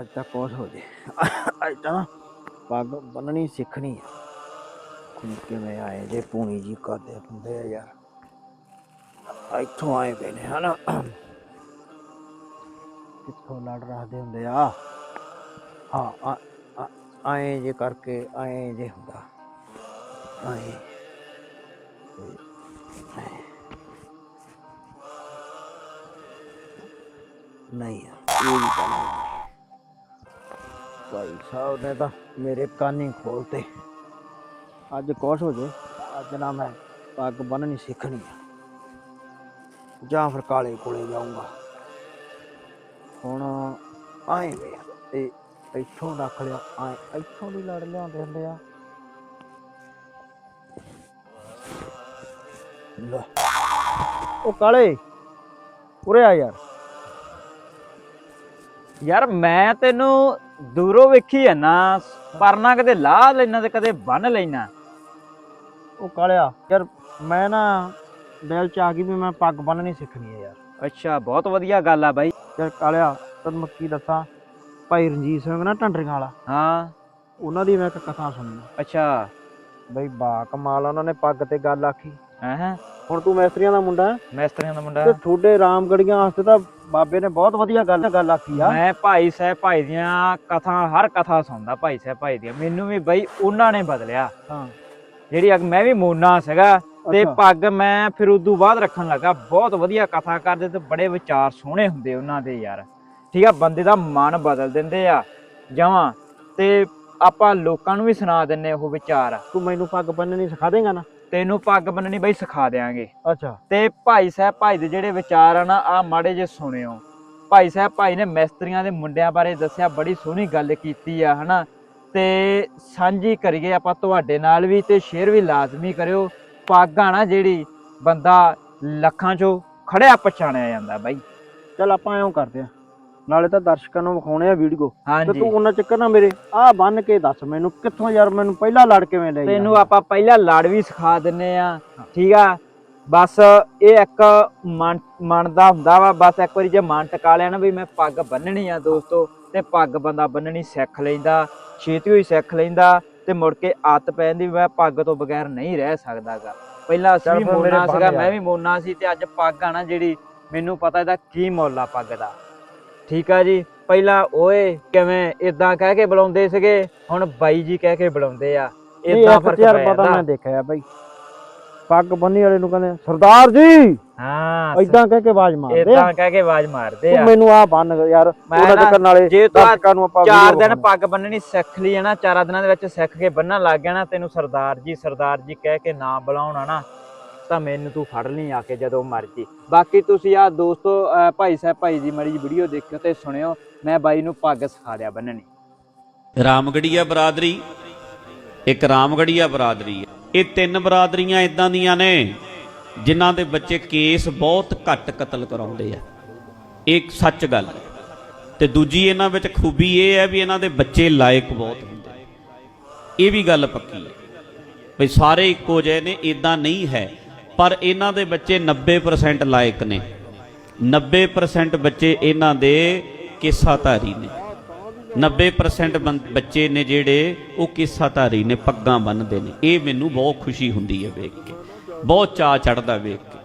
ਅੱਜ ਤੱਕ ਕੋਸ ਹੋ ਜੇ ਅੱਜ ਤਾਂ ਨਾ ਪੱਗ ਬੰਨਣੀ ਸਿੱਖਣੀ ਆ ਹੁਣ ਕਿਵੇਂ ਆਏ ਜੇ ਪੂਣੀ ਜੀ ਕਰਦੇ ਹੁੰਦੇ ਆ ਯਾਰ ਇੱਥੋਂ ਆਏ ਪਏ ਨੇ ਹਨਾ ਕਿੱਥੋਂ ਲੜ ਰਹਦੇ ਹੁੰਦੇ ਆ ਹਾਂ ਆ- ਆ- ਆਏ ਜੇ ਕਰਕੇ ਆਏ ਜੇ ਹੁੰਦਾ ਆਏ ਨਹੀਂ ਯਾਰ, ਇਹ ਵੀ ਕੰਮ ਨਹੀਂ ਭਾਈ ਸਾਹਿਬ ਨੇ ਤਾਂ ਮੇਰੇ ਕੰਨ ਖੋਲਤੇ। ਅੱਜ ਕੁਛ ਹੋ ਜੇ ਅੱਜ ਨਾ ਮੈਂ ਪੱਗ ਬੰਨਣੀ ਸਿੱਖਣੀ ਆ। ਜਾਂ ਫਿਰ ਕਾਲੇ ਕੋਲੇ ਜਾਊਂਗਾ। ਹੁਣ ਆਏ ਵੇ ਤੇ ਇੱਥੋਂ ਰੱਖ ਲਿਆ, ਆਏ ਇੱਥੋਂ ਦੀ ਲੜ ਲਿਆਉਂਦੇ ਹੁੰਦੇ ਆ। ਲੈ। ਉਹ ਕਾਲੇ, ਉਰੇ ਆ ਯਾਰ। ਯਾਰ ਮੈਂ ਤੈਨੂੰ ਦੂਰੋਂ ਵੇਖੀ ਆ ਨਾ ਪਰ ਨਾ ਕਦੇ ਲਾਹ ਲੈਣਾ ਤੇ ਕਦੇ ਬੰਨ ਲੈਣਾ ਉਹ ਕਾਲਿਆ ਯਾਰ ਮੈਂ ਨਾ ਦਿਲ ਚ ਆ ਗਈ ਵੀ ਮੈਂ ਪੱਗ ਬੰਨਣੀ ਸਿੱਖਣੀ ਹੈ ਯਾਰ। ਅੱਛਾ ਬਹੁਤ ਵਧੀਆ ਗੱਲ ਆ ਬਾਈ। ਯਾਰ ਕਾਲਿਆ ਤੈਨੂੰ ਮੈਂ ਕੀ ਦੱਸਾਂ ਭਾਈ ਰਣਜੀਤ ਸਿੰਘ ਨਾ ਢੰਡਰੀਆਂ ਵਾਲਾ ਹਾਂ। ਉਹਨਾਂ ਦੀ ਮੈਂ ਇੱਕ ਕਥਾ ਸੁਣੀ ਅੱਛਾ। ਬਈ ਬਾ ਕਮਾਲ ਆ, ਉਹਨਾਂ ਨੇ ਪੱਗ ਤੇ ਗੱਲ ਆਖੀ। ਹਾਂ ਹੁਣ ਤੂੰ ਮੈਸਤਰੀਆਂ ਦਾ ਮੁੰਡਾ ਹੈ, ਮੈਸਤਰੀਆਂ ਦਾ ਮੁੰਡਾ ਤੇ ਤੁਹਾਡੇ ਰਾਮਗੜੀਆਂ ਵਾਸਤੇ ਤਾਂ ਬਾਬੇ ਨੇ ਬਹੁਤ ਵਧੀਆ ਗੱਲ ਗੱਲ ਆਖੀ ਆ। ਮੈਂ ਭਾਈ ਸਾਹਿਬ ਭਾਈ ਦੀਆਂ ਕਥਾ ਹਰ ਕਥਾ ਸੁਣਦਾ ਭਾਈ ਸਾਹਿਬ ਭਾਈ ਦੀਆਂ। ਮੈਨੂੰ ਵੀ ਬਈ ਉਹਨਾਂ ਨੇ ਬਦਲਿਆ। ਹਾਂ। ਜਿਹੜੀ ਅਗ ਮੈਂ ਵੀ ਮੋਨਾ ਸੀਗਾ ਤੇ। ਪੱਗ ਮੈਂ ਫਿਰ ਉਦੋਂ ਬਾਅਦ ਰੱਖਣ ਲੱਗਾ। ਬਹੁਤ ਵਧੀਆ ਕਥਾ ਕਰਦੇ ਤੇ ਬੜੇ ਵਿਚਾਰ ਸੋਹਣੇ ਹੁੰਦੇ ਉਹਨਾਂ ਦੇ ਯਾਰ। ਠੀਕ ਆ ਬੰਦੇ ਦਾ ਮਨ ਬਦਲ ਦਿੰਦੇ ਆ ਜਮਾਂ। ਤੇ ਆਪਾਂ ਲੋਕਾਂ ਨੂੰ ਵੀ ਸੁਣਾ ਦਿੰਨੇ ਉਹ ਵਿਚਾਰ। ਤੂੰ ਮੈਨੂੰ ਪੱਗ ਬੰਨਣੀ ਸਿਖਾ ਦੇਂਗਾ ਨਾ। ਤੈਨੂੰ ਪੱਗ ਬੰਨਣੀ ਬਈ ਸਿਖਾ ਦਿਆਂਗੇ। ਅੱਛਾ। ਤੇ ਭਾਈ ਸਾਹਿਬ ਭਾਈ ਦੇ ਜਿਹੜੇ ਵਿਚਾਰ ਆ ਨਾ ਆ ਮਾੜੇ ਜੇ ਸੁਣਿਓ। ਭਾਈ ਸਾਹਿਬ ਭਾਈ ਨੇ ਮਿਸਤਰੀਆਂ ਦੇ ਮੁੰਡਿਆਂ ਬਾਰੇ ਦੱਸਿਆ ਬੜੀ ਸੋਹਣੀ ਗੱਲ ਕੀਤੀ ਆ ਹਨਾ? ਤੇ ਸਾਂਝੀ ਕਰੀਏ ਆਪਾਂ ਤੁਹਾਡੇ ਨਾਲ ਵੀ ਤੇ ਸ਼ੇਅਰ ਵੀ ਲਾਜ਼ਮੀ ਕਰਿਓ। ਪੱਗ ਆ ਨਾ ਜਿਹੜੀ ਬੰਦਾ ਲੱਖਾਂ ਚੋਂ ਖੜਿਆ ਪਛਾਣਿਆ ਜਾਂਦਾ ਬਾਈ। ਚੱਲ ਆਪਾਂ ਐਂ ਕਰਦੇ ਆ। ਨਾਲੇ ਤਾਂ ਦਰਸ਼ਕਾਂ ਨੂੰ ਵਿਖਾਉਣੇ ਆ ਵੀਡੀਓ। ਤੇ ਹਾਂਜੀ। ਤੂੰ ਉਹਨਾਂ ਚੱਕਰ ਨਾ ਮੇਰੇ ਆਹ ਬੰਨ ਕੇ ਦੱਸ ਮੈਨੂੰ ਕਿੱਥੋਂ ਯਾਰ ਮੈਨੂੰ ਪਹਿਲਾਂ ਲੜ ਕਿਵੇਂ ਲੈ ਤੈਨੂੰ ਆਪਾਂ ਪਹਿਲਾਂ ਲੜ ਵੀ ਸਿਖਾ ਦਿੰਨੇ ਆ। ਠੀਕ ਆ? ਬਸ ਇਹ ਇੱਕ ਮਨ ਮਨ ਦਾ ਹੁੰਦਾ ਵਾ। ਬਸ ਇੱਕ ਵਾਰੀ ਜੇ ਮਨ ਟਕਾ ਲਿਆ ਨਾ ਵੀ ਮੈਂ ਪੱਗ ਬੰਨਣੀ ਆ ਦੋਸਤੋ ਤੇ ਪੱਗ ਬੰਦਾ ਬੰਨਣੀ ਸਿੱਖ ਲੈਂਦਾ ਛੇਤੀ ਹੋਈ ਸਿੱਖ ਲੈਂਦਾ ਤੇ ਮੁੜ ਕੇ ਆਦਤ ਪੈ ਜਾਂਦੀ ਵੀ ਮੈਂ ਪੱਗ ਤੋਂ ਬਗੈਰ ਨਹੀਂ ਰਹਿ ਸਕਦਾਗਾ। ਪਹਿਲਾਂ ਅਸੀਂ ਚੱਲ ਵੀ ਫਿਰ ਮੇਰੇ ਮੋਨਾ ਸੀਗਾ ਮੈਂ। ਵੀ ਮੋਨਾ ਸੀ ਤੇ ਅੱਜ ਪੱਗ ਆ ਨਾ ਜਿਹੜੀ ਮੈਨੂੰ ਪਤਾ ਇਹਦਾ ਕੀ ਮੁੱਲ ਆ ਪੱਗ ਦਾ। ਠੀਕ ਆ ਜੀ। ਪਹਿਲਾਂ ਓਏ ਕਿਵੇਂ ਇਦਾਂ ਕਹਿ ਕੇ ਬੁਲਾਉਂਦੇ ਸੀਗੇ? ਹੁਣ ਬਾਈ ਜੀ ਕਹਿ ਕੇ ਬੁਲਾਉਂਦੇ ਆ। ਇਦਾਂ ਫ਼ਰਕ ਪੈ ਪਤਾ ਜਾਂਦਾ। ਮੈਂ ਦੇਖਿਆ ਬਾਈ। ਪੱਗ ਬੰਨੀ ਵਾਲੇ ਨੂੰ ਕਹਿੰਦੇ ਸਰਦਾਰ ਜੀ! ਹਾਂ ਇਦਾਂ ਕਹਿ ਕੇ ਆਵਾਜ਼ ਮਾਰਦੇ ਆ। ਇਦਾਂ ਕਹਿ ਕੇ ਆਵਾਜ਼ ਮਾਰਦੇ ਆ। ਮੈਨੂੰ ਆ ਬੰਨ ਯਾਰ ਉਹਨਾਂ ਨਾ- ਚੱਕਰ ਨਾਲੇ ਜੇ ਤੂੰ ਦਰਸ਼ਕਾਂ ਨੂੰ ਆਪਾਂ ਚਾਰ ਦਿਨ। ਪੱਗ ਬੰਨਣੀ ਸਿੱਖ ਲਈ ਹੈ ਨਾ ਚਾਰਾਂ ਦਿਨਾਂ ਦੇ ਵਿੱਚ ਸਿੱਖ ਕੇ ਬੰਨਣ ਲੱਗ ਗਿਆ ਨਾ ਤੈਨੂੰ ਸਰਦਾਰ ਜੀ ਸਰਦਾਰ ਜੀ ਕਹਿ ਕੇ ਨਾ ਬੁਲਾਉਣਾ ਨਾ। ਤਾਂ ਮੈਨੂੰ ਤੂੰ ਫੜ ਲਈ ਆ ਕੇ ਜਦੋਂ ਮਰਜ਼ੀ। ਬਾਕੀ ਤੁਸੀਂ ਆ ਦੋਸਤੋ, ਅਹ ਭਾਈ ਸਾਹਿਬ, ਭਾਈ ਜੀ ਮੜੀ ਵੀਡੀਓ ਦੇਖਿਓ ਤੇ ਸੁਣਿਓ, ਮੈਂ ਬਾਈ ਨੂੰ ਪੱਗ ਸਿਖਾ ਦਿਆ ਬੰਨਣੀ ਰਾਮਗੜੀਆ ਬਰਾਦਰੀ। ਇੱਕ ਰਾਮਗੜੀਆ ਬਰਾਦਰੀ ਹੈ। ਇਹ ਤਿੰਨ ਬਰਾਦਰੀਆਂ ਇਦਾਂ ਦੀਆਂ ਨੇ, ਜਿਨ੍ਹਾਂ ਦੇ ਬੱਚੇ ਕੇਸ ਬਹੁਤ ਘੱਟ ਕਤਲ ਕਰਾਉਂਦੇ ਆ। ਇਹ ਸੱਚ ਗੱਲ ਹੈ। ਤੇ ਦੂਜੀ ਇਹਨਾਂ ਵਿੱਚ ਖੂਬੀ ਇਹ ਹੈ ਵੀ ਇਹਨਾਂ ਦੇ ਬੱਚੇ ਲਾਇਕ ਬਹੁਤ ਹੁੰਦੇ ਇਹ ਵੀ ਗੱਲ ਪੱਕੀ ਹੈ। ਵੀ ਸਾਰੇ ਇੱਕੋ ਜਿਹੇ ਨੇ ਇਦਾਂ ਨਹੀਂ ਹੈ। ਪਰ ਇਹਨਾਂ ਦੇ ਬੱਚੇ 90% ਲਾਇਕ ਨੇ। 90% ਬੱਚੇ ਇਹਨਾਂ ਦੇ ਕਿੱਸਾਧਾਰੀ ਨੇ। 90% ਬੰ- ਬੱਚੇ ਨੇ ਜਿਹੜੇ ਉਹ ਕਿੱਸਾਧਾਰੀ ਨੇ, ਪੱਗਾਂ ਬੰਨਦੇ ਨੇ। ਇਹ ਮੈਨੂੰ ਬਹੁਤ ਖੁਸ਼ੀ ਹੁੰਦੀ ਹੈ ਵੇਖ ਕੇ। ਬਹੁਤ ਚਾਅ ਚੜਦਾ ਵੇਖ ਕੇ।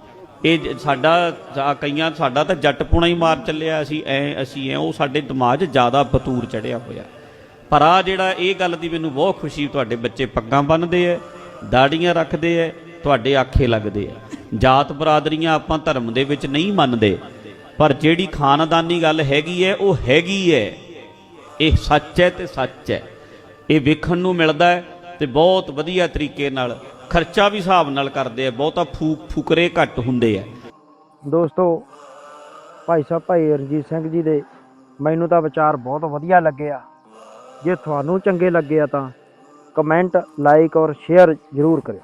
ਇਹ ਜ- ਸਾਡਾ ਕਈਆਂ, ਸਾਡਾ ਤਾਂ ਜੱਟਪੁਣਾ ਹੀ ਮਾਰ ਚੱਲਿਆ ਅਸੀਂ, ਐ ਅਸੀਂ ਐ, ਉਹ ਸਾਡੇ ਦਿਮਾਗ 'ਚ ਜ਼ਿਆਦਾ ਬਤੂਰ ਚੜਿਆ ਹੋਇਆ। ਪਰ ਆ ਜਿਹੜਾ ਇਹ ਗੱਲ ਦੀ ਮੈਨੂੰ ਬਹੁਤ ਖੁਸ਼ੀ, ਤੁਹਾਡੇ ਬੱਚੇ ਪੱਗਾਂ ਬੰਨਦੇ ਐ ਦਾੜੀਆਂ ਰੱਖਦੇ ਐ ਤੁਹਾਡੇ ਆਖੇ ਲੱਗਦੇ ਆ। ਜਾਤ ਬਰਾਦਰੀਆਂ ਆਪਾਂ ਧਰਮ ਦੇ ਵਿੱਚ ਨਹੀਂ ਮੰਨਦੇ। ਪਰ ਜਿਹੜੀ ਖਾਨਦਾਨੀ ਗੱਲ ਹੈਗੀ ਹੈ, ਉਹ ਹੈਗੀ ਹੈ। ਇਹ ਸੱਚ ਹੈ ਤੇ ਸੱਚ ਹੈ। ਇਹ ਵੇਖਣ ਨੂੰ ਮਿਲਦਾ ਹੈ ਤੇ ਬਹੁਤ ਵਧੀਆ ਤਰੀਕੇ ਨਾਲ ਖਰਚਾ ਵੀ ਹਿਸਾਬ ਨਾਲ ਕਰਦੇ ਆ। ਬਹੁਤਾ ਫੂਕ ਫੁਕਰੇ ਘੱਟ ਹੁੰਦੇ ਆ। ਦੋਸਤੋ, ਭਾਈ ਸਾਹਿਬ, ਭਾਈ ਰਣਜੀਤ ਸਿੰਘ ਜੀ ਦੇ ਮੈਨੂੰ ਤਾਂ ਵਿਚਾਰ ਬਹੁਤ ਵਧੀਆ ਲੱਗੇ ਆ ਜੇ ਤੁਹਾਨੂੰ ਚੰਗੇ ਲੱਗੇ ਆ ਤਾਂ ਕਮੈਂਟ ਲਾਈਕ ਔਰ ਸ਼ੇਅਰ ਜ਼ਰੂਰ ਕਰਿਓ।